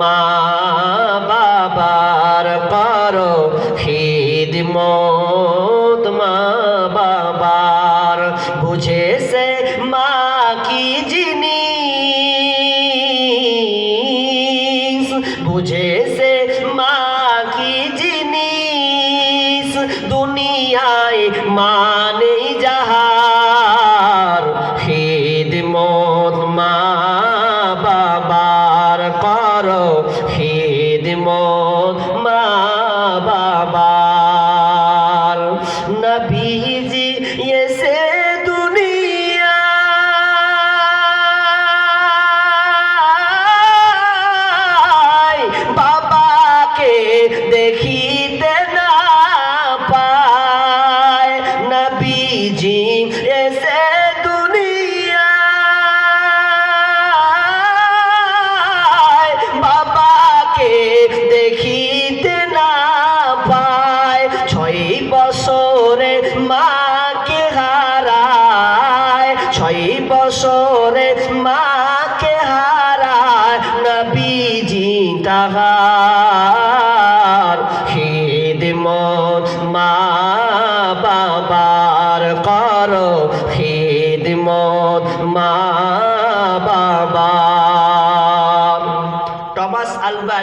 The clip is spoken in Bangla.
মা বাবার করো খিদমত মা বাবার বুঝেছে মা কি জিনিস বুঝেছে মা কি জিনিস দুনিয়ায় মা নেই যাহা খিদমত মা বাবার। নবীজি এসে এই বছরে মাকে হারায় নবীজি তাহার। খেদমত মা বাবার কর খেদমত মা বাবা টমাস আলবা